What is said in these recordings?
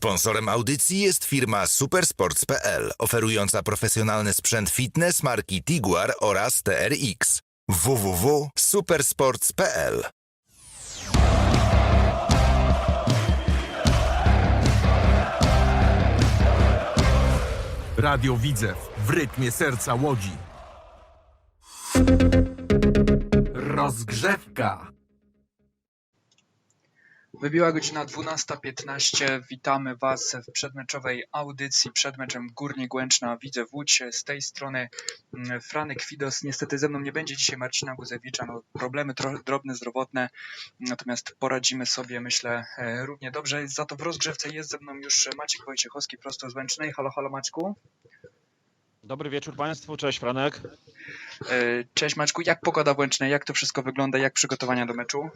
Sponsorem audycji jest firma Supersports.pl, oferująca profesjonalny sprzęt fitness marki Tiguar oraz TRX. www.supersports.pl Radio Widzew w rytmie serca Łodzi. Rozgrzewka. Wybiła godzina 12.15. Witamy Was w przedmeczowej audycji przed meczem Górnik Łęczna Widzę Łódź. Z tej strony mm, Franek Fidos. Niestety ze mną nie będzie dzisiaj Marcina Guzewicza. No, problemy drobne, zdrowotne. Natomiast poradzimy sobie, myślę, e, równie dobrze. Za to w rozgrzewce jest ze mną już Maciek Wojciechowski prosto z Łęcznej. Halo, halo Maćku. Dobry wieczór Państwu, cześć Franek. E, Cześć Maćku. Jak pogoda w Łęcznej? Jak to wszystko wygląda? Jak przygotowania do meczu?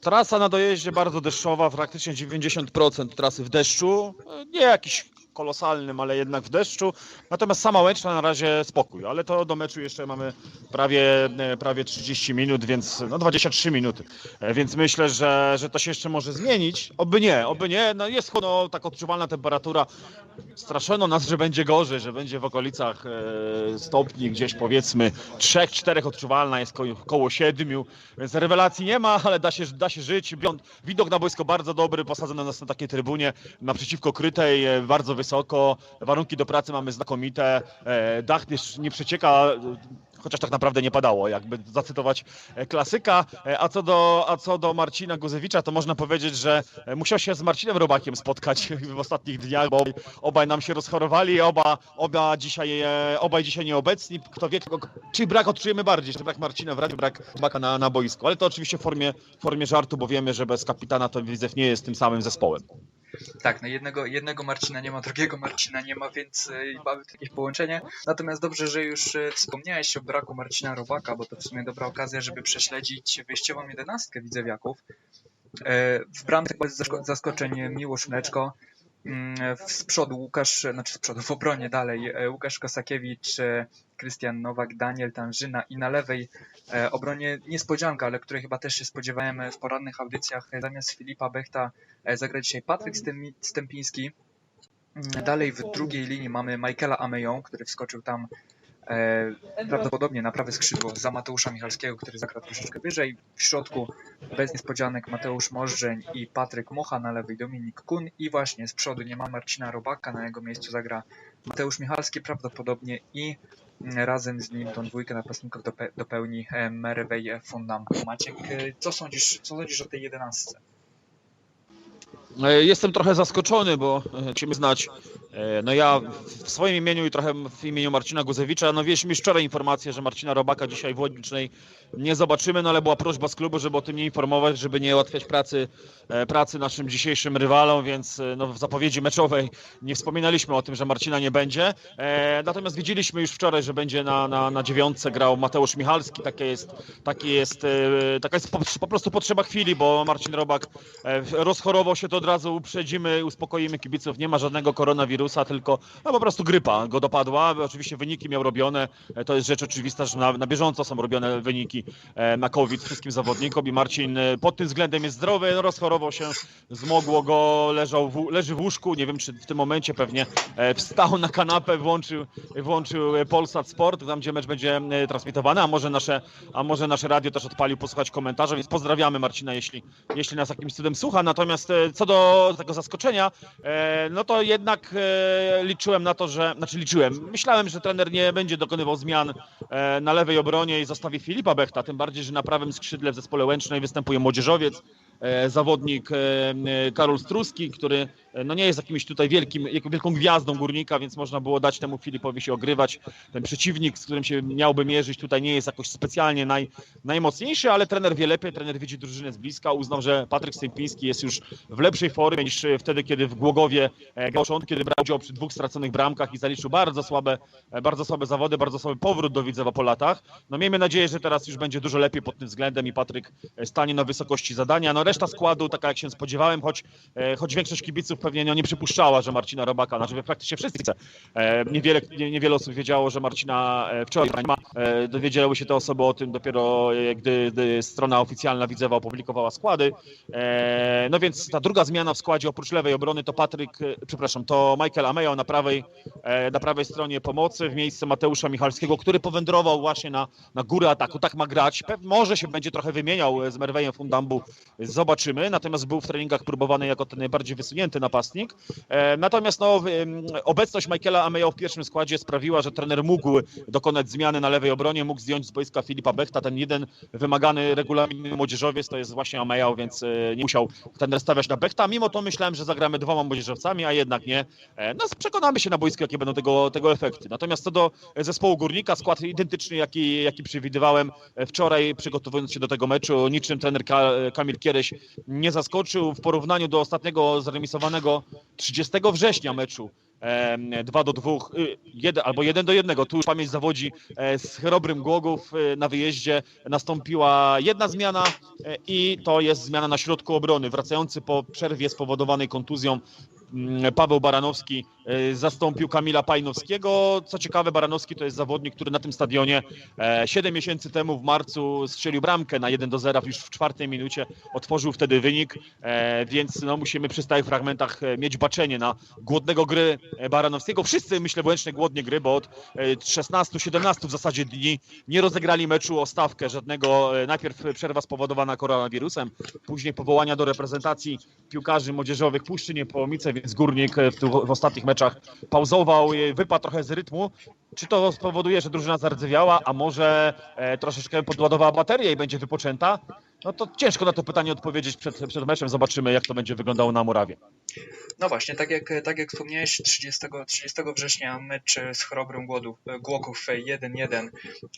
Trasa na dojeździe bardzo deszczowa, praktycznie 90% trasy w deszczu. Nie jakiś kolosalnym, ale jednak w deszczu. Natomiast sama Łęczna na razie spokój, ale to do meczu jeszcze mamy prawie, e, prawie 30 minut, więc no 23 minuty. E, Więc myślę, że, że to się jeszcze może zmienić. Oby nie, oby nie. No jest no, tak odczuwalna temperatura. Straszono nas, że będzie gorzej, że będzie w okolicach e, stopni gdzieś powiedzmy 3-4 odczuwalna, jest ko koło 7, więc rewelacji nie ma, ale da się, da się żyć. Widok na boisko bardzo dobry, posadzone nas na takiej trybunie naprzeciwko krytej, bardzo wysoko, warunki do pracy mamy znakomite, e, dach nie, przecieka, chociaż tak naprawdę nie padało, jakby zacytować e, klasyka. E, A co do, a co do Marcina Guzewicza, to można powiedzieć, że musiał się z Marcinem Robakiem spotkać w ostatnich dniach, bo obaj nam się rozchorowali, oba, oba dzisiaj, obaj dzisiaj nieobecni. Kto wie, czy brak odczujemy bardziej, czy brak Marcina w radiu, brak Robaka na, na boisku. Ale to oczywiście w formie, formie żartu, bo wiemy, że bez kapitana to Widzew nie jest tym samym zespołem. Tak, no jednego, jednego Marcina nie ma, drugiego Marcina nie ma, więc y, mamy jakieś połączenie. Natomiast dobrze, że już y, wspomniałeś o braku Marcina Robaka, bo to w sumie dobra okazja, żeby prześledzić wyjściową jedenastkę widzewiaków. E, W bramce bez zasko- zaskoczeń Miłosz Mleczko. Mm, Z przodu Łukasz, znaczy z przodu w obronie dalej e, Łukasz Kosakiewicz, e, Krystian Nowak, Daniel Tanżyna i na lewej e, obronie niespodzianka, ale której chyba też się spodziewałem w porannych audycjach. E, Zamiast Filipa Bechta e, zagra dzisiaj Patryk Stępiński. Mm, Dalej w drugiej linii mamy Michaela Ameją, który wskoczył tam e, prawdopodobnie na prawe skrzydło za Mateusza Michalskiego, który zagra troszeczkę wyżej. W środku bez niespodzianek Mateusz Możdżeń i Patryk Mocha, na lewej Dominik Kun i właśnie z przodu nie ma Marcina Robaka, na jego miejscu zagra Mateusz Michalski prawdopodobnie i razem z nim tą dwójkę napastników dope- dopełni e, Merwej Fundam. Maciek, e, co sądzisz, co sądzisz o tej jedenastce? E, Jestem trochę zaskoczony, bo musimy znać, no ja w swoim imieniu i trochę w imieniu Marcina Guzewicza, no wieś mi wczoraj informację, że Marcina Robaka dzisiaj w Łodnicznej nie zobaczymy, no ale była prośba z klubu, żeby o tym nie informować, żeby nie ułatwiać pracy, e, pracy naszym dzisiejszym rywalom, więc e, no, w zapowiedzi meczowej nie wspominaliśmy o tym, że Marcina nie będzie. E, Natomiast widzieliśmy już wczoraj, że będzie na, na, na dziewiątce grał Mateusz Michalski, takie jest, taki jest, e, taka jest po, po prostu potrzeba chwili, bo Marcin Robak e, rozchorował się, to od razu uprzedzimy, uspokoimy kibiców, nie ma żadnego koronawirusa, tylko no, po prostu grypa go dopadła. Oczywiście wyniki miał robione, e, to jest rzecz oczywista, że na, na bieżąco są robione wyniki e, na COVID wszystkim zawodnikom i Marcin e, pod tym względem jest zdrowy, no, rozchorował się, zmogło go, leżał w, leży w łóżku, nie wiem czy w tym momencie pewnie wstał na kanapę, włączył, włączył Polsat Sport, tam gdzie mecz będzie transmitowany, a może nasze, a może nasze radio też odpalił posłuchać komentarza, więc pozdrawiamy Marcina, jeśli, jeśli nas jakimś cudem słucha. Natomiast co do tego zaskoczenia, no to jednak liczyłem na to, że, znaczy liczyłem, myślałem, że trener nie będzie dokonywał zmian e, na lewej obronie i zostawi Filipa Bechta, tym bardziej, że na prawym skrzydle w zespole Łęcznej występuje młodzieżowiec, e, zawodnik e, Karol Struski, który no nie jest jakimś tutaj wielkim, wielką gwiazdą górnika, więc można było dać temu Filipowi się ogrywać. Ten przeciwnik, z którym się miałby mierzyć, tutaj nie jest jakoś specjalnie naj, najmocniejszy, ale trener wie lepiej, trener widzi drużynę z bliska, uznał, że Patryk Stępiński jest już w lepszej formie niż e, wtedy, kiedy w Głogowie e, grał kiedy brał udział przy dwóch straconych bramkach i zaliczył bardzo słabe, e, bardzo słabe zawody, bardzo słaby powrót do Widzewa po latach. No miejmy nadzieję, że teraz już będzie dużo lepiej pod tym względem i Patryk e, stanie na wysokości zadania. No reszta składu, taka jak się spodziewałem, choć, e, choć większość kibiców pewnie no, nie przypuszczała, że Marcina Robaka, znaczy praktycznie wszyscy, e, niewiele, nie, niewiele osób wiedziało, że Marcina e, wczoraj nie ma. E, dowiedziały się te osoby o tym dopiero, e, gdy, gdy strona oficjalna Widzewa opublikowała składy. E, no więc ta druga zmiana w składzie oprócz lewej obrony to Patryk, e, przepraszam, to Michael Ameo na prawej, na prawej stronie pomocy w miejsce Mateusza Michalskiego, który powędrował właśnie na, na górę ataku. Tak ma grać. Pew, może się będzie trochę wymieniał z Merwejem Fundambu, zobaczymy. Natomiast był w treningach próbowany jako ten najbardziej wysunięty napastnik. E, natomiast no, obecność Michaela Ameo w pierwszym składzie sprawiła, że trener mógł dokonać zmiany na lewej obronie, mógł zdjąć z boiska Filipa Bechta. Ten jeden wymagany regulaminem młodzieżowiec to jest właśnie Ameo, więc e, nie musiał trener stawiać na Bechta. Mimo to myślałem, że zagramy dwoma młodzieżowcami, a jednak nie. E, No przekonamy się na boisku, jakie będą tego, tego efekty. Natomiast co do zespołu Górnika, skład identyczny, jaki, jaki przewidywałem wczoraj, przygotowując się do tego meczu. Niczym trener Ka Kamil Kiereś nie zaskoczył w porównaniu do ostatniego zremisowanego 30 września meczu. 2 do 2, jeden, albo 1 do 1. Tu już pamięć zawodzi e, z Chrobrym Głogów e, na wyjeździe nastąpiła jedna zmiana e, i to jest zmiana na środku obrony. Wracający po przerwie spowodowanej kontuzją Paweł Baranowski e, zastąpił Kamila Pajnowskiego. Co ciekawe, Baranowski to jest zawodnik, który na tym stadionie 7 miesięcy temu w marcu strzelił bramkę na 1 do 0 już w czwartej minucie. Otworzył wtedy wynik, e, więc no, musimy przy stałych fragmentach e, mieć baczenie na głodnego gry e, Baranowskiego. Wszyscy, myślę, Łęczny głodnie gry, bo od e, 16-17 w zasadzie dni nie rozegrali meczu o stawkę żadnego. E, Najpierw przerwa spowodowana koronawirusem, później powołania do reprezentacji piłkarzy młodzieżowych Puszczy Niepołomice, więc Górnik w, w ostatnich meczach pauzował, wypadł trochę z rytmu. Czy to spowoduje, że drużyna zardzewiała, a może e, troszeczkę podładowała baterię i będzie wypoczęta? No to ciężko na to pytanie odpowiedzieć przed, przed meczem. Zobaczymy, jak to będzie wyglądało na murawie. No właśnie, tak jak, tak jak wspomniałeś, 30, 30 września mecz z Chrobrym Głodów, Głogów 1-1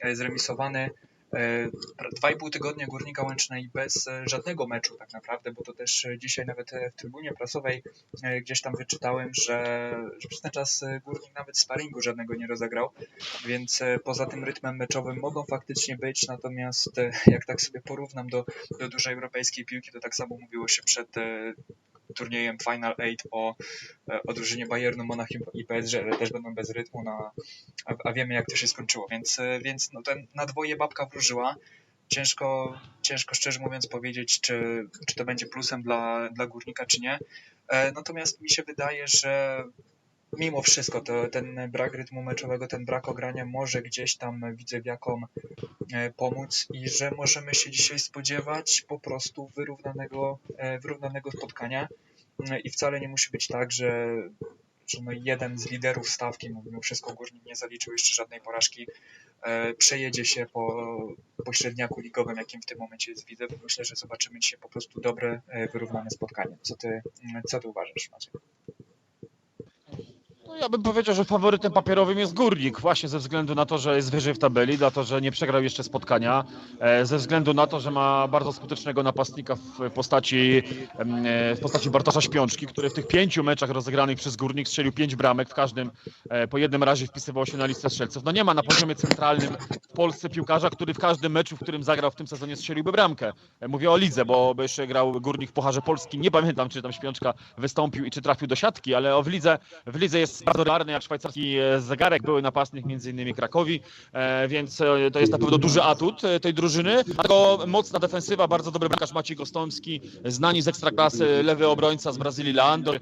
e, zremisowany. E, pra- Dwa i pół tygodnia Górnika Łęcznej bez e, żadnego meczu tak naprawdę, bo to też e, dzisiaj nawet e, w trybunie prasowej e, gdzieś tam wyczytałem, że, że przez ten czas e, Górnik nawet sparingu żadnego nie rozegrał, więc e, poza tym rytmem meczowym mogą faktycznie być, natomiast e, jak tak sobie porównam do, do dużej europejskiej piłki, to tak samo mówiło się przed e, turniejem Final Eight o, e, o drużynie Bayernu, Monachium i PSG, że też będą bez rytmu, na, a, a wiemy jak to się skończyło, więc, e, więc no ten na dwoje babka wróżyła. Ciężko, ciężko szczerze mówiąc powiedzieć, czy, czy to będzie plusem dla, dla górnika, czy nie. E, Natomiast mi się wydaje, że mimo wszystko to, ten brak rytmu meczowego, ten brak ogrania może gdzieś tam widzewiakom e, pomóc i że możemy się dzisiaj spodziewać po prostu wyrównanego, e, wyrównanego spotkania E, i wcale nie musi być tak, że, że no jeden z liderów stawki, no mimo wszystko Górnik nie zaliczył jeszcze żadnej porażki, przejedzie się po, po średniaku ligowym, jakim w tym momencie jest Widzew. Myślę, że zobaczymy dzisiaj po prostu dobre, wyrównane spotkanie. Co ty, co ty uważasz, Maciek? No ja bym powiedział, że faworytem papierowym jest Górnik, właśnie ze względu na to, że jest wyżej w tabeli, to, że nie przegrał jeszcze spotkania, e, ze względu na to, że ma bardzo skutecznego napastnika w postaci, e, w postaci Bartosza Śpiączki, który w tych pięciu meczach rozegranych przez Górnik strzelił pięć bramek, w każdym e, po jednym razie wpisywał się na listę strzelców. No nie ma na poziomie centralnym w Polsce piłkarza, który w każdym meczu, w którym zagrał w tym sezonie strzeliłby bramkę. Mówię o lidze, bo jeszcze grał Górnik w Pucharze Polskim, nie pamiętam, czy tam Śpiączka wystąpił i czy trafił do siatki, ale w lidze, w lidze jest bardzo regularny jak szwajcarski e, zegarek, były napastnik między innymi Krakowi, e, więc e, to jest na pewno duży atut tej drużyny. Tylko mocna defensywa, bardzo dobry bramkarz Maciej Gostomski, znani z ekstraklasy lewy obrońca z Brazylii Leandro,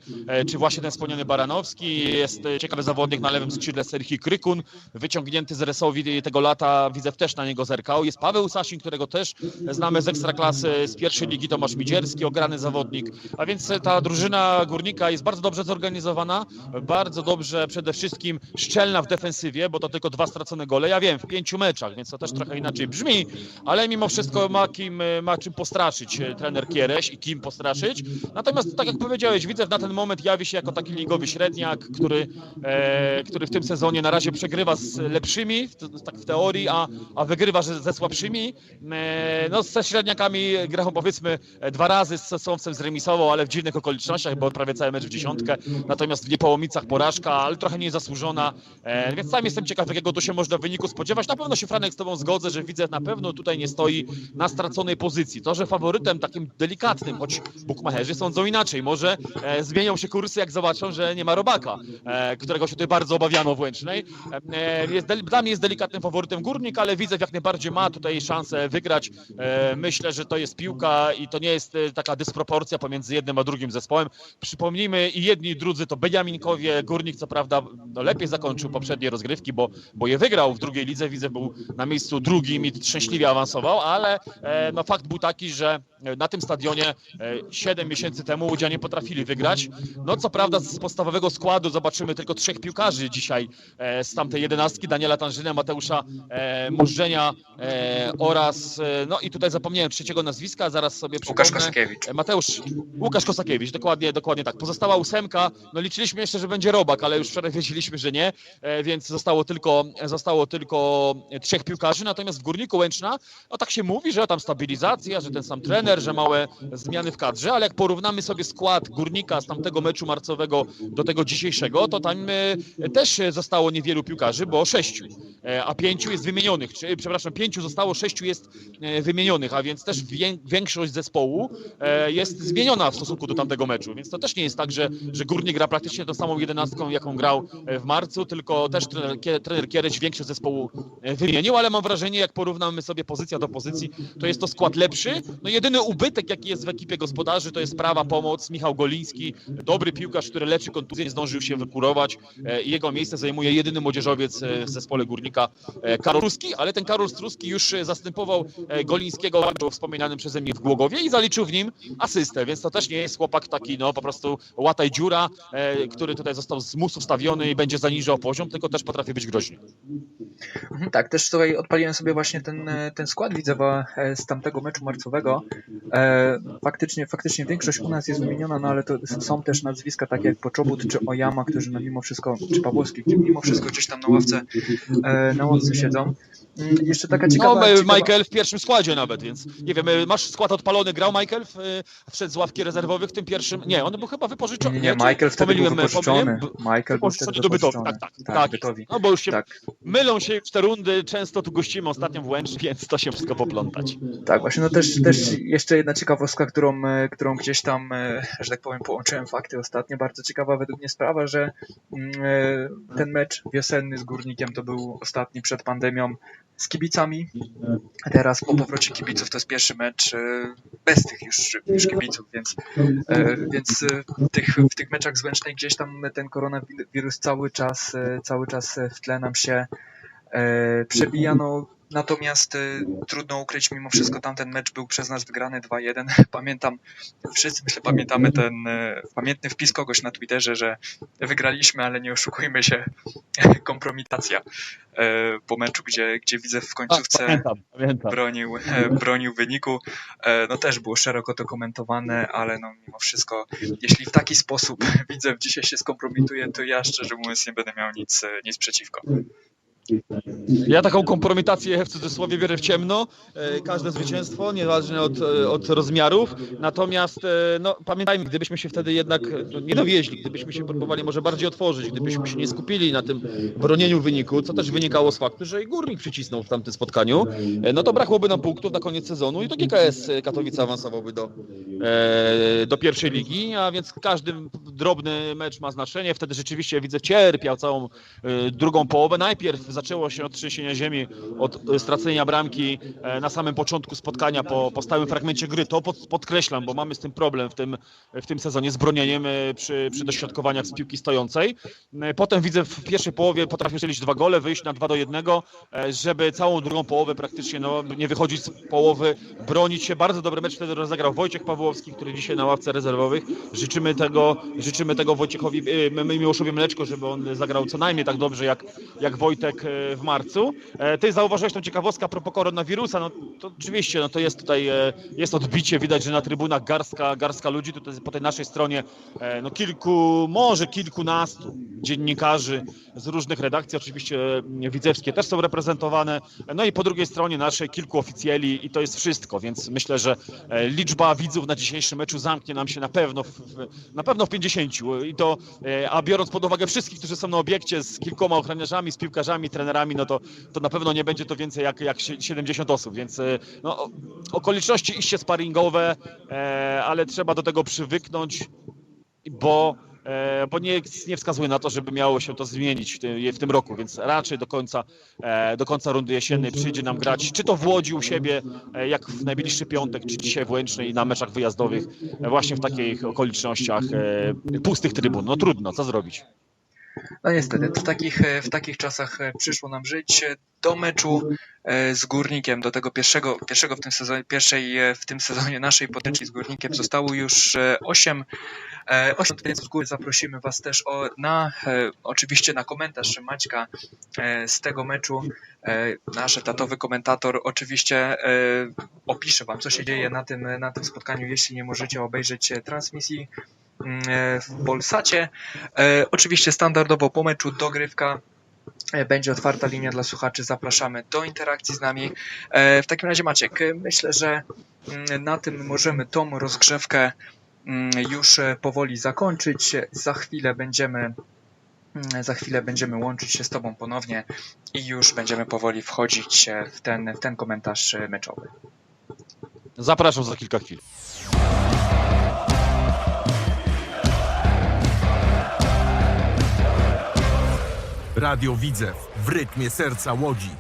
czy właśnie ten wspomniany Baranowski, jest ciekawy zawodnik na lewym skrzydle Serhi Krykun, wyciągnięty z Resowi tego lata, widzę też na niego zerkał. Jest Paweł Sasin, którego też znamy z ekstraklasy z pierwszej ligi, Tomasz Midzierski, ograny zawodnik, a więc ta drużyna Górnika jest bardzo dobrze zorganizowana, bardzo dobrze przede wszystkim szczelna w defensywie, bo to tylko dwa stracone gole. Ja wiem, w pięciu meczach, więc to też trochę inaczej brzmi, ale mimo wszystko ma, kim, e, ma czym postraszyć e, trener Kiereś i kim postraszyć. Natomiast tak jak powiedziałeś, widzę na ten moment jawi się jako taki ligowy średniak, który, e, który w tym sezonie na razie przegrywa z lepszymi, tak w teorii, a, a wygrywa ze, ze słabszymi. E, no ze średniakami grał powiedzmy dwa razy z Sosowcem zremisował, ale w dziwnych okolicznościach, bo prawie cały mecz w dziesiątkę. Natomiast w Niepołomicach porażka bliska, ale trochę niezasłużona, e, więc sam jestem ciekaw, jakiego tu się można wyniku spodziewać. Na pewno się, Franek, z tobą zgodzę, że widzę na pewno tutaj nie stoi na straconej pozycji. To, że faworytem takim delikatnym, choć bukmacherzy sądzą inaczej, może e, zmienią się kursy, jak zobaczą, że nie ma robaka, e, którego się tutaj bardzo obawiano w Łęcznej. E, jest, del- dla mnie jest delikatnym faworytem Górnik, ale widzę, jak najbardziej ma tutaj szansę wygrać. E, myślę, że to jest piłka i to nie jest e, taka dysproporcja pomiędzy jednym a drugim zespołem. Przypomnijmy, i jedni i drudzy to Beniaminkowie. Górnik, co prawda, no, lepiej zakończył poprzednie rozgrywki, bo, bo je wygrał w drugiej lidze. Widzę, był na miejscu drugim i szczęśliwie awansował, ale e, no, fakt był taki, że na tym stadionie e, 7 miesięcy temu Łodzianie potrafili wygrać. No co prawda z podstawowego składu zobaczymy tylko trzech piłkarzy dzisiaj e, z tamtej jedenastki, Daniela Tanżyna, Mateusza e, e, oraz, e, no i tutaj zapomniałem trzeciego nazwiska, zaraz sobie Łukasz przypomnę. Kosakiewicz. E, Mateusz, Łukasz Kosakiewicz, dokładnie, dokładnie tak. Pozostała ósemka, no liczyliśmy jeszcze, że będzie Ale już wczoraj wiedzieliśmy, że nie, e, więc zostało tylko, zostało tylko trzech piłkarzy, natomiast w Górniku Łęczna, no tak się mówi, że tam stabilizacja, że ten sam trener, że małe zmiany w kadrze, ale jak porównamy sobie skład Górnika z tamtego meczu marcowego do tego dzisiejszego, to tam e, też zostało niewielu piłkarzy, bo sześciu, e, a pięciu jest wymienionych, przepraszam, pięciu zostało, sześciu jest wymienionych, a więc też wię- większość zespołu jest zmieniona w stosunku do tamtego meczu, więc to też nie jest tak, że, że Górnik gra praktycznie tą samą jedenastką, jaką grał e, w marcu, tylko też trener, trener Kieryś większość zespołu e, wymienił, ale mam wrażenie, jak porównamy sobie pozycja do pozycji, to jest to skład lepszy. No jedyny ubytek, jaki jest w ekipie gospodarzy, to jest prawa pomoc. Michał Goliński, dobry piłkarz, który leczy kontuzję, zdążył się wykurować e, i jego miejsce zajmuje jedyny młodzieżowiec w zespole Górnika, Karol Ruski, ale ten Karol Struski już zastępował Golińskiego wspominanym przeze mnie w Głogowie i zaliczył w nim asystę, więc to też nie jest chłopak taki, no po prostu łataj dziura, który tutaj został z musu wstawiony i będzie zaniżał poziom, tylko też potrafi być groźny. Mhm, Tak, też tutaj odpaliłem sobie właśnie ten, e, ten skład Widzewa e, z tamtego meczu marcowego. E, faktycznie, faktycznie większość u nas jest wymieniona, no ale to są też nazwiska takie jak Poczobut czy Oyama, którzy no mimo wszystko, czy Pawłowski, mimo wszystko gdzieś tam na ławce, na ławce siedzą. Jeszcze taka ciekawa... No, ciekawa... Michael w pierwszym składzie nawet, więc nie wiem, e, masz skład odpalony, grał Michael w, e, wszedł z ławki rezerwowych w tym pierwszym, nie, on był chyba wypożyczony. Nie, Michael wtedy był pomyliłem, e, wypożyczony. pomyliłem? Michael był wtedy Wypożyczony do tak, tak, Tak, tak. No bo już się Tak. mylą się już te rundy, często tu gościmy ostatnio w Łęcz, więc to się wszystko poplątać. Tak, właśnie, no też, też jeszcze jedna ciekawostka, którą, którą gdzieś tam, że tak powiem, połączyłem fakty ostatnio. Bardzo ciekawa według mnie sprawa, że mm, ten mecz wiosenny z Górnikiem to był ostatni przed pandemią z kibicami. Teraz po powrocie kibiców to jest pierwszy mecz e, bez tych już, już kibiców, więc, e, więc e, w, tych, w tych meczach z Łęcznej gdzieś tam ten koronawirus cały czas, e, cały czas w tle nam się e, przebija. No, Natomiast y, trudno ukryć, mimo wszystko tamten mecz był przez nas wygrany 2-1. Pamiętam, wszyscy myślę pamiętamy ten y, pamiętny wpis kogoś na Twitterze, że wygraliśmy, ale nie oszukujmy się, kompromitacja y, po meczu, gdzie, gdzie widzę w końcówce pamiętam, pamiętam. bronił, bronił wyniku. E, No też było szeroko to komentowane, ale no mimo wszystko, jeśli w taki sposób widzę dzisiaj się skompromituje, to ja szczerze mówiąc nie będę miał nic, nic przeciwko. Ja taką kompromitację w cudzysłowie wierzę w ciemno. E, Każde zwycięstwo, niezależnie od, e, od rozmiarów. Natomiast e, no, pamiętajmy, gdybyśmy się wtedy jednak no, nie dowieźli, gdybyśmy się próbowali może bardziej otworzyć, gdybyśmy się nie skupili na tym bronieniu wyniku, co też wynikało z faktu, że i Górnik przycisnął w tamtym spotkaniu, no to brakłoby nam punktów na koniec sezonu i to GKS Katowice awansowałby do, do pierwszej ligi, a więc każdy drobny mecz ma znaczenie. Wtedy rzeczywiście widzę cierpiał całą drugą połowę. Najpierw zaczęło się od trzęsienia ziemi, od e, stracenia bramki e, na samym początku spotkania po, po stałym fragmencie gry. To pod, podkreślam, bo mamy z tym problem w tym, w tym sezonie z bronieniem e, przy, przy dośrodkowaniach z piłki stojącej. Potem widzę w pierwszej połowie potrafił strzelić dwa gole, wyjść na 2 do 1, e, żeby całą drugą połowę praktycznie no, nie wychodzić z połowy, bronić się. Bardzo dobry mecz wtedy rozegrał Wojciech Pawłowski, który dzisiaj na ławce rezerwowych. Życzymy tego, życzymy tego Wojciechowi, Mi- Miłoszowi Mleczko, żeby on zagrał co najmniej tak dobrze jak, jak Wojtek w marcu. E, Ty zauważyłeś tą ciekawostkę a propos koronawirusa, no to oczywiście no to jest tutaj e, jest odbicie, widać, że na trybunach garstka, garstka ludzi, tutaj po tej naszej stronie e, no kilku, może kilkunastu dziennikarzy z różnych redakcji, oczywiście e, widzewskie też są reprezentowane, no i po drugiej stronie naszej kilku oficjeli i to jest wszystko, więc myślę, że e, liczba widzów na dzisiejszym meczu zamknie nam się na pewno w, na pewno w 50 i to, e, a biorąc pod uwagę wszystkich, którzy są na obiekcie z kilkoma ochroniarzami, z piłkarzami, trenerami, no to, to na pewno nie będzie to więcej jak, jak sie- 70 osób, więc e, no, okoliczności iście sparingowe, e, ale trzeba do tego przywyknąć, bo, e, bo nic nie wskazuje na to, żeby miało się to zmienić w tym, roku, więc raczej do końca, do końca rundy jesiennej przyjdzie nam grać, czy to w Łodzi u siebie, jak w najbliższy piątek, czy dzisiaj w Łęcznej na meczach wyjazdowych, właśnie w takich okolicznościach pustych trybun. No trudno, co zrobić? No niestety, w takich, e, w takich czasach e, przyszło nam żyć. Do meczu e, z Górnikiem, do tego pierwszego, pierwszego w tym sezonie, pierwszej w tym sezonie naszej potyczki z Górnikiem zostało już 8 8 więc z góry zaprosimy Was też o, na, oczywiście na komentarz Maćka z tego meczu. Nasz etatowy komentator oczywiście opisze Wam, co się dzieje na tym, na tym spotkaniu, jeśli nie możecie obejrzeć transmisji w Polsacie. E, oczywiście standardowo po meczu dogrywka. E, Będzie otwarta linia dla słuchaczy, zapraszamy do interakcji z nami. E, w takim razie Maciek, e, myślę, że mm, na tym możemy tą rozgrzewkę mm, już e, powoli zakończyć. Za chwilę będziemy mm, za chwilę będziemy łączyć się z Tobą ponownie i już będziemy powoli wchodzić e, w ten, w ten komentarz e, meczowy. Zapraszam za kilka chwil. Radio Widzew w rytmie serca Łodzi.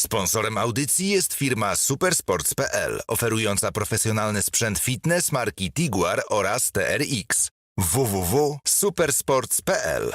Sponsorem audycji jest firma Supersports.pl, oferująca profesjonalny sprzęt fitness marki Tiguar oraz TRX. www.supersports.pl